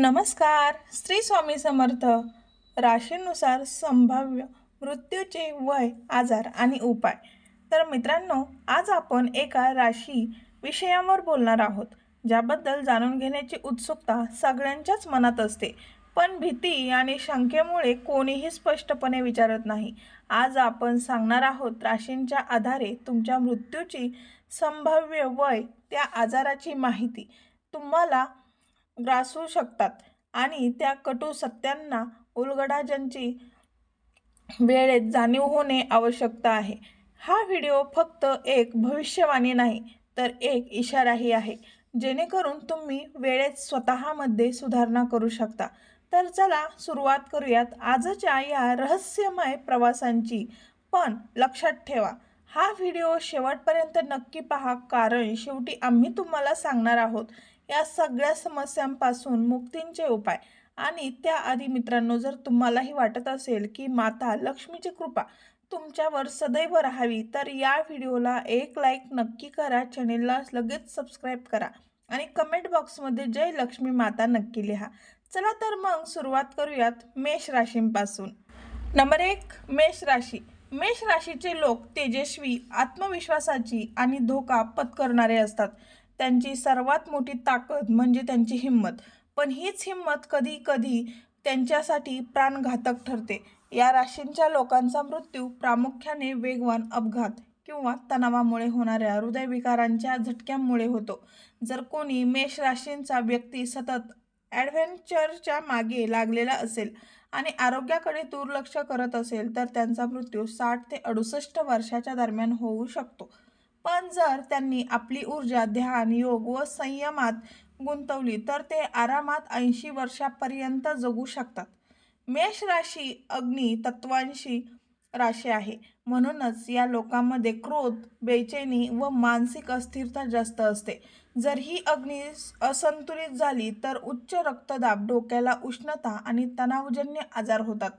नमस्कार श्री स्वामी समर्थ. राशीनुसार संभाव्य मृत्यूचे वय आजार आणि उपाय. तर मित्रांनो आज आपण एका राशी विषयावर बोलणार आहोत ज्याबद्दल जाणून घेण्याची उत्सुकता सगळ्यांच्याच मनात असते. पण भीती आणि शंकेमुळे कोणीही स्पष्टपणे विचारत नाही. आज आपण सांगणार आहोत राशींच्या आधारे तुमच्या मृत्यूची संभाव्य वय त्या आजाराची माहिती. तुम्हाला ग्रासू शकतात. आणि त्या कटू सत्यांना उलगडाजांची वेळेत जाणीव होणे आवश्यकता आहे. हा व्हिडिओ फक्त एक भविष्यवाणी नाही तर एक इशाराही आहे. जेणेकरून तुम्ही वेळेत स्वतःमध्ये सुधारणा करू शकता. तर चला सुरुवात करूयात आजच्या या रहस्यमय प्रवासांची. पण लक्षात ठेवा हा व्हिडिओ शेवटपर्यंत नक्की पहा कारण शेवटी आम्ही तुम्हाला सांगणार आहोत या सगळ्या समस्यांपासून मुक्तींचे उपाय. आणि त्याआधी मित्रांनो जर तुम्हालाही वाटत असेल की माता लक्ष्मीची कृपा तुमच्यावर सदैव राहावी तर या व्हिडिओला एक लाईक नक्की करा. चॅनेलला लगेच सबस्क्राईब करा. आणि कमेंट बॉक्समध्ये जय लक्ष्मी माता नक्की लिहा. चला तर मग सुरुवात करूयात मेष राशींपासून. नंबर एक मेष राशी. मेष राशीचे लोक तेजस्वी आत्मविश्वासाची आणि धोका पत्करणारे असतात. त्यांची सर्वात मोठी ताकद म्हणजे त्यांची हिंमत. पण हीच हिंमत कधी कधी त्यांच्यासाठी प्राणघातक ठरते. या राशींच्या लोकांचा मृत्यू प्रामुख्याने वेगवान अपघात किंवा तणावामुळे होणाऱ्या हृदयविकारांच्या झटक्यांमुळे होतो. जर कोणी मेष राशींचा व्यक्ती सतत ॲडव्हेंचरच्या मागे लागलेला असेल आणि आरोग्याकडे दुर्लक्ष करत असेल तर त्यांचा मृत्यू साठ ते अडुसष्ट वर्षाच्या दरम्यान होऊ शकतो. पण जर त्यांनी आपली ऊर्जा ध्यान योग व संयमात गुंतवली तर ते आरामात ऐंशी वर्षापर्यंत जगू शकतात. मेष राशी अग्नी तत्वांशी राशी आहे. म्हणूनच या लोकांमध्ये क्रोध बेचैनी व मानसिक अस्थिरता जास्त असते. जर ही अग्नी असंतुलित झाली तर उच्च रक्तदाब डोक्याला उष्णता आणि तणावजन्य आजार होतात.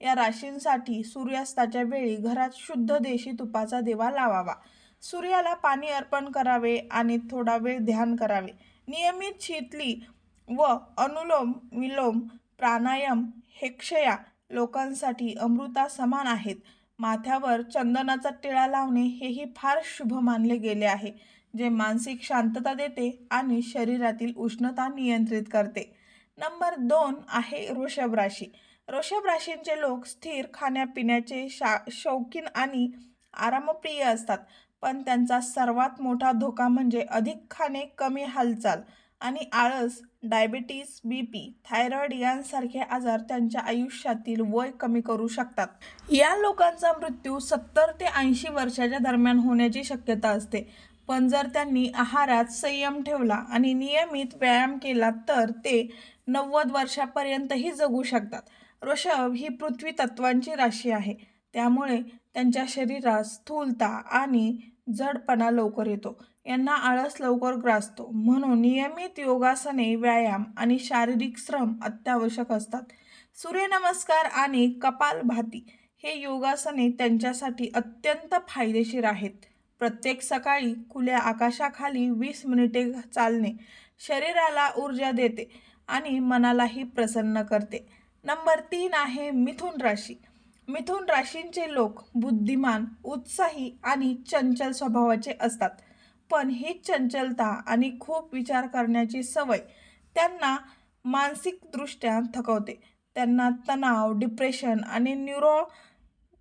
या राशींसाठी सूर्यास्ताच्या वेळी घरात शुद्ध देशी तुपाचा दिवा लावावा. सूर्याला पाणी अर्पण करावे आणि थोडा वेळ ध्यान करावे. नियमित शीतली व अनुलोम विलोम प्राणायाम हेक्षया लोकांसाठी अमृता समान आहेत. माथ्यावर चंदनाचा टिळा लावणे हेही फार शुभ मानले गेले आहे जे मानसिक शांतता देते आणि शरीरातील उष्णता नियंत्रित करते. नंबर दोन आहे वृषभ राशी. वृषभ राशींचे लोक स्थिर खाण्यापिण्याचे शा शौकीन आणि आरामप्रिय असतात. पण त्यांचा सर्वात मोठा धोका म्हणजे अधिक खाणे कमी हालचाल आणि आळस डायबिटीस बी पी थायरॉइड यांसारखे आजार त्यांच्या आयुष्यातील वय कमी करू शकतात. या लोकांचा मृत्यू सत्तर ते ऐंशी वर्षाच्या दरम्यान होण्याची शक्यता असते. पण जर त्यांनी आहारात संयम ठेवला आणि नियमित व्यायाम केला तर ते नव्वद वर्षापर्यंतही जगू शकतात. ऋषभ ही पृथ्वी तत्वांची राशी आहे. त्यामुळे त्यांच्या शरीरात स्थूलता आणि जडपणा लवकर येतो. यांना आळस लवकर ग्रासतो. म्हणून नियमित योगासने व्यायाम आणि शारीरिक श्रम अत्यावश्यक असतात. सूर्यनमस्कार आणि कपालभाती हे योगासने त्यांच्यासाठी अत्यंत फायदेशीर आहेत. प्रत्येक सकाळी खुल्या आकाशाखाली वीस मिनिटे चालणे शरीराला ऊर्जा देते आणि मनालाही प्रसन्न करते. नंबर तीन आहे मिथुन राशी. मिथुन राशींचे लोक बुद्धिमान उत्साही आणि चंचल स्वभावाचे असतात. पण ही चंचलता आणि खूप विचार करण्याची सवय त्यांना मानसिकदृष्ट्या थकवते. त्यांना तणाव डिप्रेशन आणि न्यूरो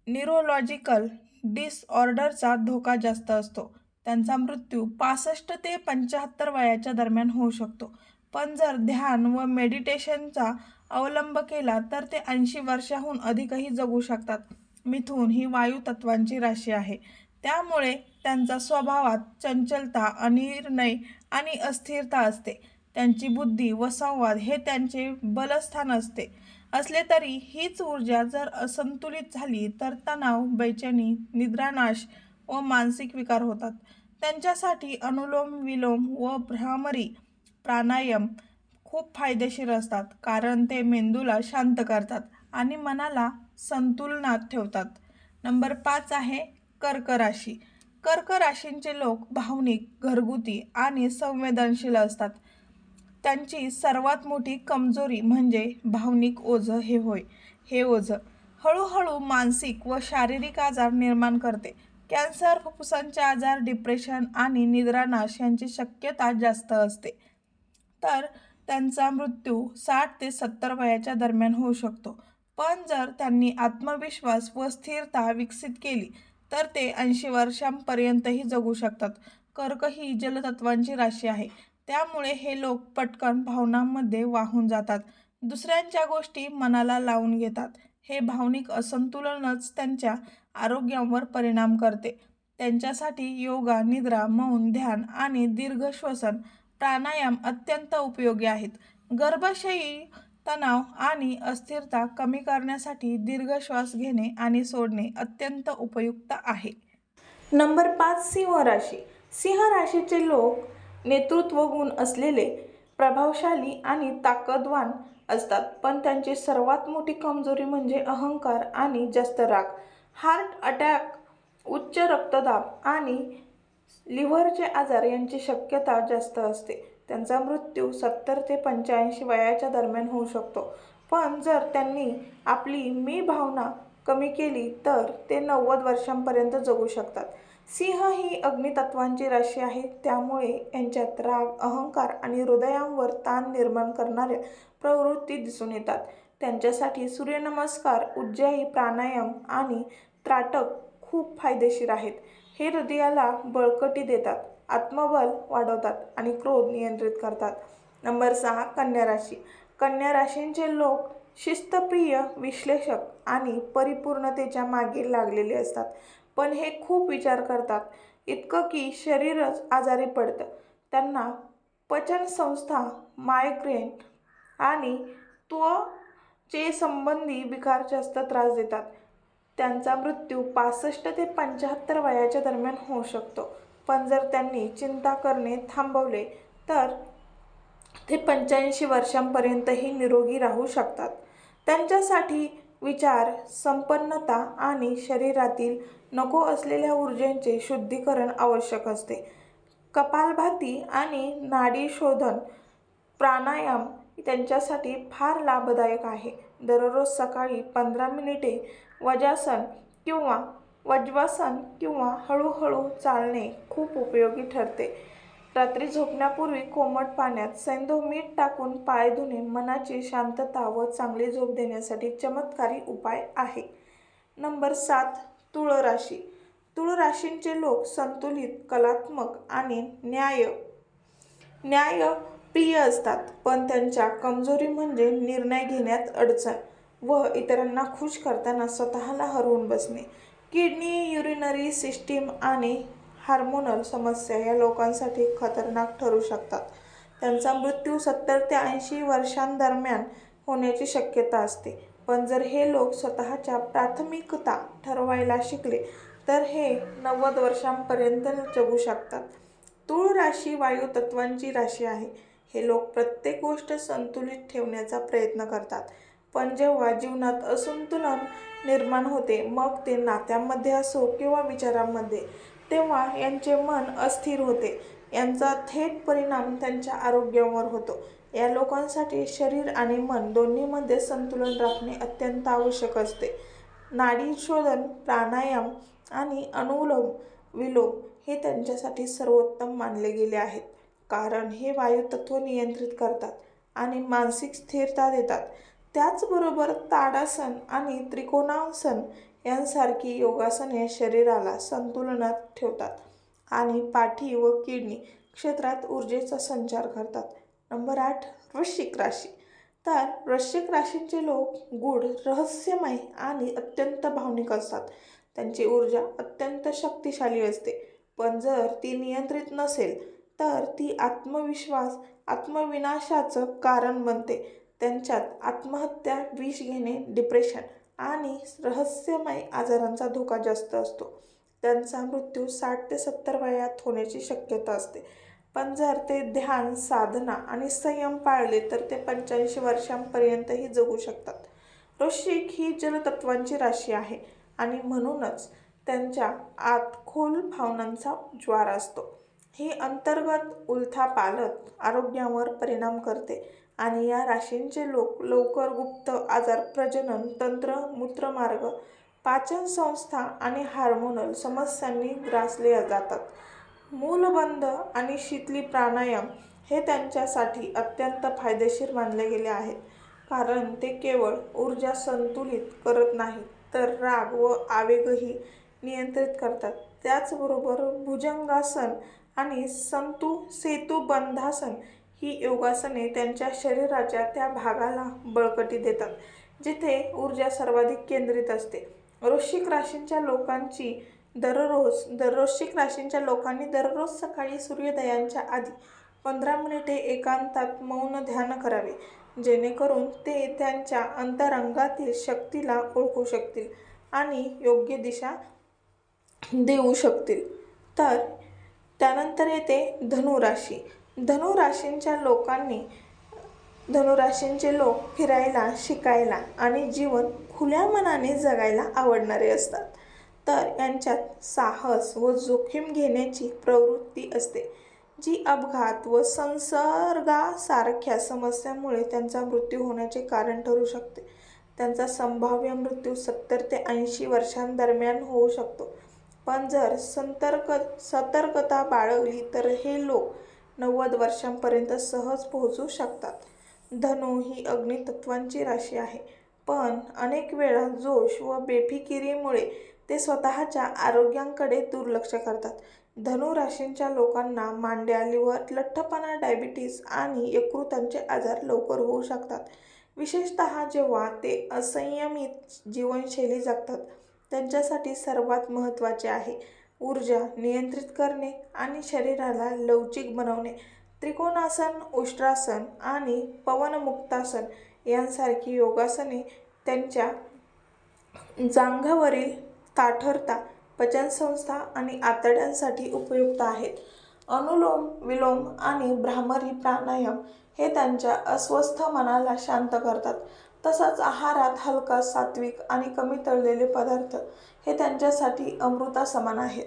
न्यूरोलॉजिकल डिसऑर्डरचा धोका जास्त असतो. त्यांचा मृत्यू पासष्ट ते पंच्याहत्तर वयाच्या दरम्यान होऊ शकतो. पण जर ध्यान व मेडिटेशनचा अवलंब केला तर ते ऐंशी वर्षाहून अधिकही जगू शकतात. मिथून ही वायू तत्वांची राशी आहे. त्यामुळे त्यांचा स्वभावात चंचलता अनिर्णय आणि अस्थिरता असते. त्यांची बुद्धी व संवाद हे त्यांचे बलस्थान असते. असले तरी हीच ऊर्जा जर असंतुलित झाली तर तणाव बेचैनी निद्रानाश व मानसिक विकार होतात. त्यांच्यासाठी अनुलोम विलोम व भ्रामरी प्राणायाम खूप फायदेशीर असतात कारण ते मेंदूला शांत करतात आणि मनाला संतुलनात ठेवतात. नंबर पाच आहे कर्क राशी कर्क राशींचे लोक भावनिक घरगुती आणि संवेदनशील असतात. त्यांची सर्वात मोठी कमजोरी म्हणजे भावनिक ओझं हे होय हे ओझं. हळूहळू मानसिक व शारीरिक आजार निर्माण करते. कॅन्सर फुफ्फुसांचे आजार डिप्रेशन आणि निद्रानाश यांची शक्यता जास्त असते. तर त्यांचा मृत्यू साठ ते सत्तर वयाच्या दरम्यान होऊ शकतो. पण जर त्यांनी आत्मविश्वास व स्थिरता विकसित केली तर ते ऐंशी वर्षांपर्यंतही जगू शकतात. कर्क ही जलतत्वांची राशी आहे. त्यामुळे हे लोक पटकन भावनांमध्ये वाहून जातात. दुसऱ्यांच्या गोष्टी मनाला लावून घेतात. हे भावनिक असंतुलनच त्यांच्या आरोग्यावर परिणाम करते. त्यांच्यासाठी योगा निद्रा मौन ध्यान आणि दीर्घ श्वसन प्राणायाम अत्यंत उपयोगी आहेत. गर्भाशयी तणाव आणि अस्थिरता कमी करण्यासाठी दीर्घ श्वास घेणे आणि सोडणे अत्यंत उपयुक्त आहे. नंबर पाच सिंह राशी. सिंह राशीचे लोक नेतृत्व गुण असलेले प्रभावशाली आणि ताकदवान असतात. पण त्यांची सर्वात मोठी कमजोरी म्हणजे अहंकार आणि जास्त राग. हार्ट अटॅक उच्च रक्तदाब आणि लिव्हरचे आजार यांची शक्यता जास्त असते. त्यांचा मृत्यू सत्तर ते पंच्याऐंशी वयाच्या दरम्यान होऊ शकतो. पण जर त्यांनी आपली मी भावना कमी केली तर ते नव्वद वर्षांपर्यंत जगू शकतात. सिंह ही अग्नितत्वांची राशी आहे. त्यामुळे यांच्यात राग अहंकार आणि हृदयांवर ताण निर्माण करणाऱ्या प्रवृत्ती दिसून येतात. त्यांच्यासाठी सूर्यनमस्कार उज्जयी प्राणायाम आणि त्राटक खूप फायदेशीर आहेत. हे हृदयाला बळकटी देतात आत्मबल वाढवतात आणि क्रोध नियंत्रित करतात. नंबर सहा कन्या राशी. कन्या राशींचे लोक शिस्तप्रिय विश्लेषक आणि परिपूर्णतेच्या मागे लागलेले असतात. पण हे खूप विचार करतात. इतकं की शरीरच आजारी पडतं. त्यांना पचनसंस्था मायग्रेन आणि त्वचे संबंधी विकार जास्त त्रास देतात. त्यांचा मृत्यू पासष्ट ते पंच्याहत्तर वयाच्या दरम्यान होऊ शकतो. पण जर त्यांनी चिंता करणे थांबवले तर ते पंच्याऐंशी वर्षांपर्यंतही निरोगी राहू शकतात. त्यांच्यासाठी विचार संपन्नता आणि शरीरातील नको असलेल्या ऊर्जेचे शुद्धीकरण आवश्यक असते. कपालभाती आणि नाडी शोधन प्राणायाम त्यांच्यासाठी फार लाभदायक आहे. दररोज सकाळी पंधरा मिनिटे वजासन किंवा वज्वासन किंवा हळूहळू चालणे खूप उपयोगी ठरते. रात्री झोपण्यापूर्वी कोमट पाण्यात सैंधव मीठ टाकून पाय धुणे मनाची शांतता व चांगली झोप देण्यासाठी चमत्कारी उपाय आहे. नंबर सात तुळ राशी तुळ राशींचे लोक संतुलित कलात्मक आणि न्याय न्याय प्रिय असतात पण त्यांच्या कमजोरी म्हणजे निर्णय घेण्यात अडचण व इतरांना खुश करताना स्वतःला हरवून बसणे. किडनी युरिनरी सिस्टीम आणि हार्मोनल समस्या या लोकांसाठी खतरनाक ठरू शकतात. त्यांचा मृत्यू सत्तर ते ऐंशी वर्षांदरम्यान होण्याची शक्यता असते. पण जर हे लोक स्वतःच्या प्राथमिकता ठरवायला शिकले तर हे नव्वद वर्षांपर्यंत जगू शकतात. तूळ राशी वायुतत्वांची राशी आहे. हे लोक प्रत्येक गोष्ट संतुलित ठेवण्याचा प्रयत्न करतात. पण जेव्हा जीवनात असंतुलन निर्माण होते मग ते नात्यांमध्ये असो किंवा विचारांमध्ये तेव्हा यांचे मन अस्थिर होते. यांचा थेट परिणाम त्यांच्या आरोग्यावर होतो. या लोकांसाठी शरीर आणि मन दोन्हीमध्ये संतुलन राखणे अत्यंत आवश्यक असते. नाडी शोधन प्राणायाम आणि अनुलोम विलोम हे त्यांच्यासाठी सर्वोत्तम मानले गेले आहेत. कारण हे वायुतत्व नियंत्रित करतात आणि मानसिक स्थिरता देतात. त्याचबरोबर ताडासन आणि त्रिकोणासन यांसारखी योगासने शरीराला संतुलनात ठेवतात आणि पाठी व किडनी क्षेत्रात ऊर्जेचा संचार करतात. नंबर आठ वृश्चिक राशी. तर वृश्चिक राशींचे लोक गूढ रहस्यमय आणि अत्यंत भावनिक असतात. त्यांची ऊर्जा अत्यंत शक्तिशाली असते. पण जर ती नियंत्रित नसेल तर ती आत्मविश्वास आत्मविनाशाचं कारण बनते. त्यांच्यात आत्महत्या विष घेणे डिप्रेशन आणि रहस्यमय आजारांचा धोका जास्त असतो. त्यांचा मृत्यू साठ ते सत्तर वयात होण्याची शक्यता असते. पण जर ते ध्यान साधना आणि संयम पाळले तर ते पंच्याऐंशी वर्षांपर्यंतही जगू शकतात. वृश्चिक ही जलतत्वांची राशी आहे आणि म्हणूनच त्यांच्या आत खोल भावनांचा ज्वार असतो. ही अंतर्गत उलथापालथ आरोग्यावर परिणाम करते आणि या राशींचे लोक लवकर गुप्त आजार प्रजनन तंत्र मूत्रमार्ग पाचन संस्था आणि हार्मोनल समस्यांनी ग्रासले जातात. मूलबंध आणि शीतली प्राणायाम हे त्यांच्यासाठी अत्यंत फायदेशीर मानले गेले आहेत कारण ते केवळ ऊर्जा संतुलित करत नाहीत तर राग व आवेगही नियंत्रित करतात. त्याचबरोबर भुजंगासन आणि संतू सेतू बंधासन ही योगासने त्यांच्या शरीराच्या त्या भागाला बळकटी देतात जिथे ऊर्जा सर्वाधिक केंद्रित असते. वृश्चिक राशींच्या लोकांची दररोज दर राशींच्या लोकांनी दररोज सकाळी सूर्योदयांच्या आधी पंधरा मिनिटे एकांतात मौन ध्यान करावे जेणेकरून ते त्यांच्या अंतरंगातील शक्तीला ओळखू शकतील आणि योग्य दिशा देऊ शकतील. तर त्यानंतर येते धनुराशी. धनुराशींच्या लोकांनी धनुराशींचे लोक फिरायला शिकायला आणि जीवन खुल्या मनाने जगायला आवडणारे असतात. तर यांच्यात साहस व जोखीम घेण्याची प्रवृत्ती असते जी अपघात व संसर्गासारख्या समस्यांमुळे त्यांचा मृत्यू होण्याचे कारण ठरू शकते. त्यांचा संभाव्य मृत्यू सत्तर ते ऐंशी वर्षांदरम्यान होऊ शकतो. पण जर संतर्क सतर्कता बाळगली तर हे लोक नव्वद वर्षांपर्यंत सहज पोहोचू शकतात. धनु ही अग्नितत्वांची राशी आहे. पण अनेक वेळा जोश व बेफिकिरीमुळे ते स्वतःच्या आरोग्यांकडे दुर्लक्ष करतात. धनु राशींच्या लोकांना मांड्या लिव्हर लठ्ठपणा डायबिटीस आणि यकृतांचे आजार लवकर होऊ शकतात. विशेषतः जेव्हा ते असंयमित जीवनशैली जगतात त्यांच्यासाठी सर्वात महत्त्वाचे आहे. ऊर्जा नियंत्रित करणे आणि शरीराला लवचिक बनवणे. त्रिकोणासन उष्ट्रासन आणि पवनमुक्तासन यांसारखी योगासने त्यांच्या जांघावरील ताठरता पचनसंस्था आणि आतड्यांसाठी उपयुक्त आहेत. अनुलोम विलोम आणि भ्रामरी प्राणायाम हे त्यांच्या अस्वस्थ मनाला शांत करतात. तसंच आहारात हलका सात्विक आणि कमी तळलेले पदार्थ हे त्यांच्यासाठी अमृतासमान आहेत.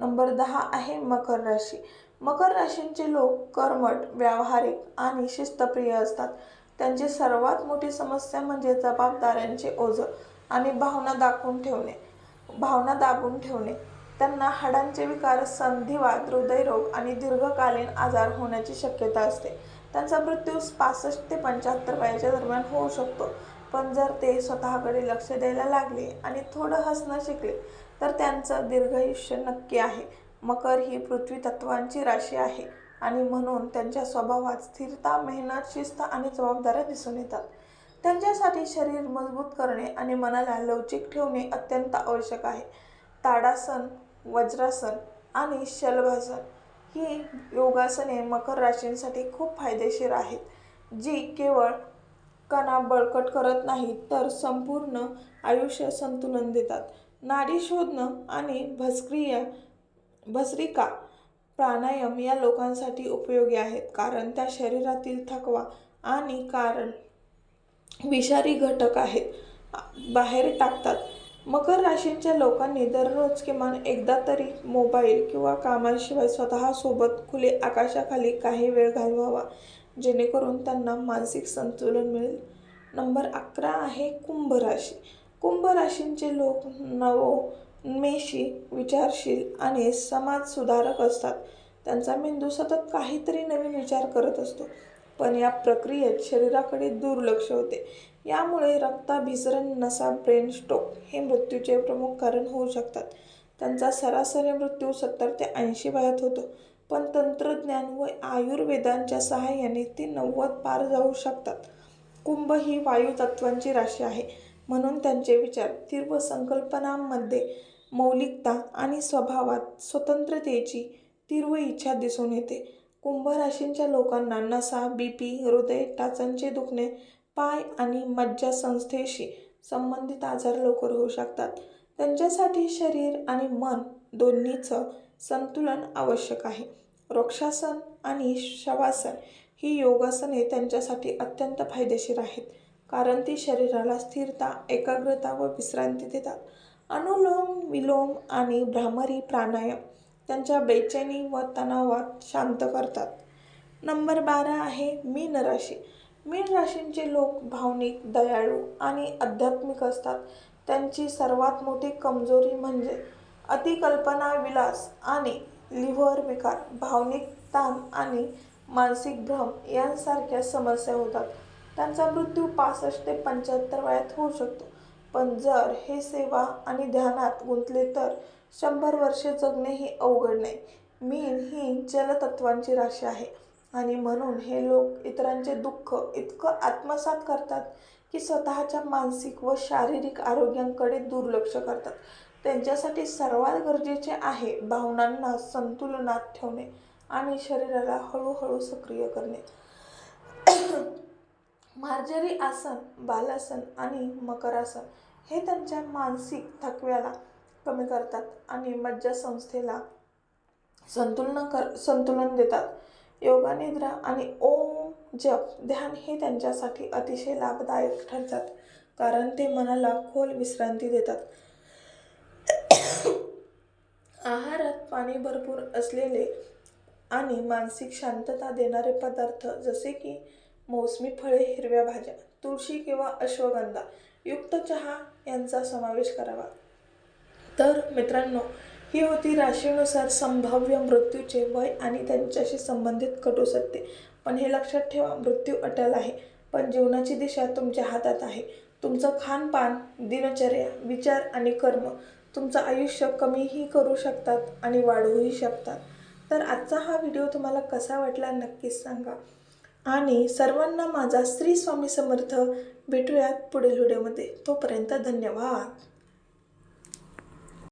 नंबर दहा आहे मकर राशी. मकर राशींचे लोक कर्मट व्यावहारिक आणि शिस्तप्रिय असतात. त्यांची सर्वात मोठी समस्या म्हणजे जबाबदाऱ्यांचे ओझं आणि भावना दाखवून ठेवणे. भावना दाबून ठेवणे. त्यांना हाडांचे विकार संधिवात हृदयरोग आणि दीर्घकालीन आजार होण्याची शक्यता असते. त्यांचा मृत्यू पासष्ट ते पंच्याहत्तर वयाच्या दरम्यान होऊ शकतो. पण जर ते स्वतःकडे लक्ष द्यायला लागले आणि थोडं हसणं शिकले तर त्यांचं दीर्घायुष्य नक्की आहे. मकर ही पृथ्वी तत्वांची राशी आहे आणि म्हणून त्यांच्या स्वभावात स्थिरता मेहनत शिस्त आणि जबाबदाऱ्या दिसून येतात. त्यांच्यासाठी शरीर मजबूत करणे आणि मनाला लवचिक ठेवणे अत्यंत आवश्यक आहे. ताडासन वज्रासन आणि शलभासन ही योगासने मकर राशींसाठी खूप फायदेशीर आहेत. जी केवळ कणा बळकट करत नाहीत तर संपूर्ण आयुष्य संतुलन देतात. नाडी शोधणं आणि भस्क्रिया भस्रिका प्राणायाम या लोकांसाठी उपयोगी आहेत कारण त्या शरीरातील थकवा आणि कारण विषारी घटक आहेत. बाहेर टाकतात. मकर राशींच्या लोकांनी दररोज किमान एकदा तरी मोबाईल किंवा कामाशिवाय स्वतःसोबत खुले आकाशाखाली काही वेळ घालवावा जेणेकरून त्यांना मानसिक संतुलन मिळेल. नंबर अकरा आहे कुंभ राशी. कुंभ राशींचे लोक नवोन्मेषी विचारशील आणि समाजसुधारक असतात. त्यांचा मेंदू सतत काहीतरी नवीन विचार करत असतो पण या प्रक्रियेत शरीराकडे दुर्लक्ष होते. यामुळे रक्ताभिसरण नसा ब्रेन स्ट्रोक हे मृत्यूचे प्रमुख कारण होऊ शकतात. त्यांचा सरासरी मृत्यू सत्तर ते ऐंशी वयात होतो. पण तंत्रज्ञान व आयुर्वेदांच्या सहाय्याने ते नव्वद पार जाऊ शकतात. कुंभ ही वायुतत्वांची राशी आहे. म्हणून त्यांचे विचार तीव्र संकल्पनांमध्ये मौलिकता आणि स्वभावात स्वतंत्रतेची तीव्र इच्छा दिसून येते. कुंभ राशींच्या लोकांना नसा बी पी हृदय टाचांचे दुखणे पाय आणि मज्जासंस्थेशी संबंधित आजार लवकर होऊ शकतात. त्यांच्यासाठी शरीर आणि मन दोन्हीचं संतुलन आवश्यक आहे. वृक्षासन आणि शवासन ही योगासने त्यांच्यासाठी अत्यंत फायदेशीर आहेत कारण ती शरीराला स्थिरता एकाग्रता व विश्रांती देतात. अनुलोम विलोम आणि भ्रामरी प्राणायाम त्यांच्या बेचैनी व तणावात शांत करतात. नंबर बारा आहे मीन राशी. मीन राशींचे लोक भावनिक दयाळू आणि आध्यात्मिक असतात. त्यांची सर्वात मोठी कमजोरी म्हणजे अतिकल्पना विलास आणि लिव्हर विकार भावनिक ताण आणि मानसिक भ्रम यांसारख्या समस्या होतात. त्यांचा मृत्यू पासष्ट ते पंच्याहत्तर वयात होऊ शकतो. पण जर हे सेवा आणि ध्यानात गुंतले तर शंभर वर्षे जगणे ही अवघड नाही. मीन ही जलतत्वांची राशी आहे. आणि म्हणून हे लोक इतरांचे दुःख इतकं आत्मसात करतात की स्वतःच्या मानसिक व शारीरिक आरोग्यांकडे दुर्लक्ष करतात. त्यांच्यासाठी सर्वात गरजेचे आहे भावनांना संतुलनात ठेवणे आणि शरीराला हळूहळू सक्रिय करणे. मार्जरी आसन बालासन आणि मकरासन हे त्यांच्या मानसिक थकव्याला कमी करतात आणि मज्जासंस्थेला संतुलन कर संतुलन देतात. योगानिद्रा आणि ओम जप ध्यान हे त्यांच्यासाठी अतिशय लाभदायक ठरतात. कारण ते मनाला खोल विश्रांती देतात. आहारात पाणी भरपूर असलेले आणि मानसिक शांतता देणारे पदार्थ जसे की मोसमी फळे हिरव्या भाज्या तुळशी किंवा अश्वगंधा युक्त चहा यांचा समावेश करावा. तर मित्रांनो ही होती राशीनुसार संभाव्य मृत्यूचे वय आणि त्यांच्याशी संबंधित कटू सत्य पण हे लक्षात ठेवा मृत्यू अटल आहे. पण जीवनाची दिशा तुमच्या हातात आहे. तुमचं खानपान दिनचर्या विचार आणि कर्म तुमचं आयुष्य कमीही करू शकतात आणि वाढवूही शकतात. तर आजचा हा व्हिडिओ तुम्हाला कसा वाटला नक्कीच सांगा. आणि सर्वांना माझा श्री स्वामी समर्थ भेटूयात पुढील व्हिडिओमध्ये. तोपर्यंत धन्यवाद.